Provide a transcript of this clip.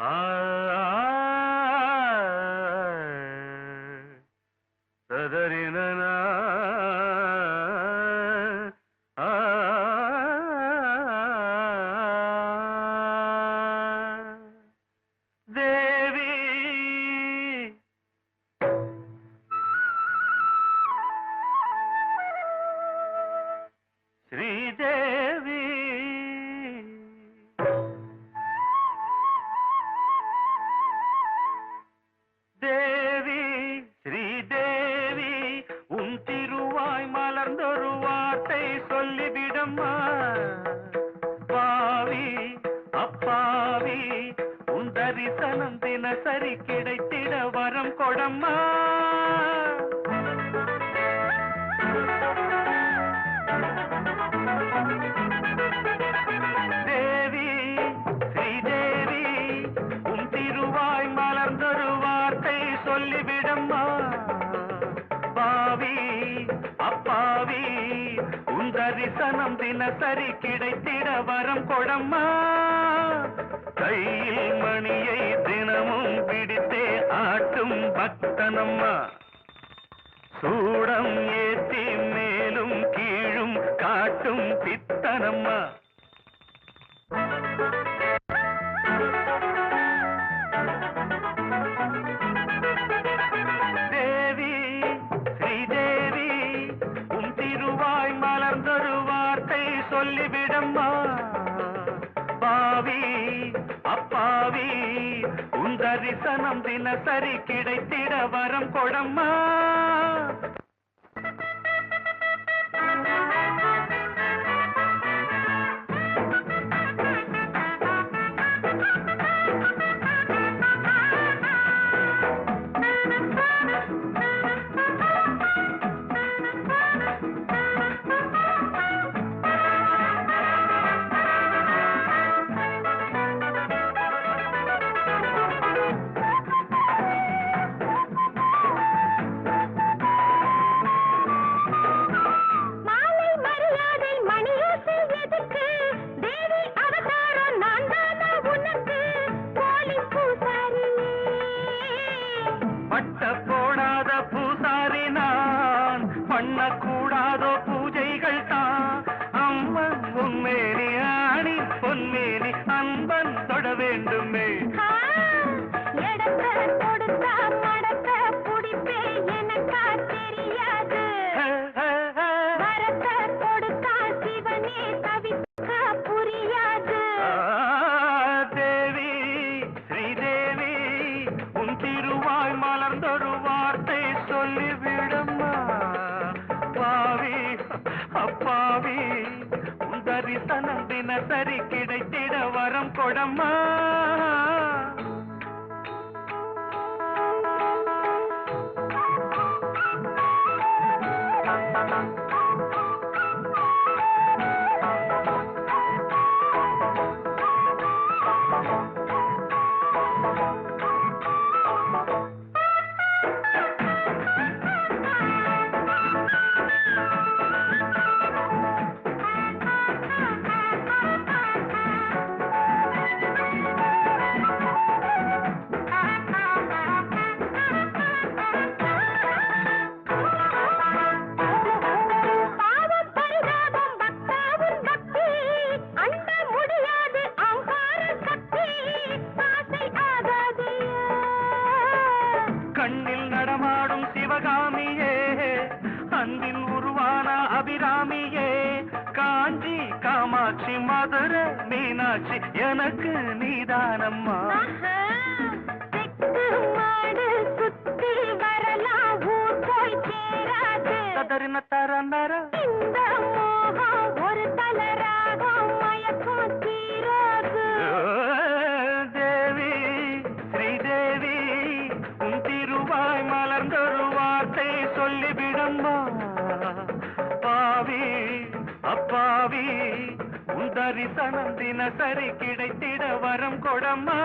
ஆ தினசரி கிடைத்திட வரம் கொடம்மா. தேவி ஸ்ரீதேவி உன் திருவாய் மலர்ந்தொரு வார்த்தை சொல்லிவிடம்மா. பாவி அப்பாவி உன் தரிசனம் தினசரி கிடைத்திட வரம் கொடம்மா. அம்மா. சூடம் ஏத்தி மேலும் கீழும் காட்டும் பித்தனம்மா. தேவி ஸ்ரீதேவி உன் திருவாய் மலர்ந்தொரு வார்த்தை சொல்லிவிடம்மா. பாவி உன் தினசரி கிடைத்திட வரம் கொடம்மா. ಯಾರೋ சரி கிடைத்திட வரம் கொடம்மா. காமாட்சி மதுரை மீனாட்சி எனக்கு நீதானம்மா. சுத்தி வரலாம் ஊர் போய் தரிசனம் தினசரி கிடைத்திட வரம் கொடம்மா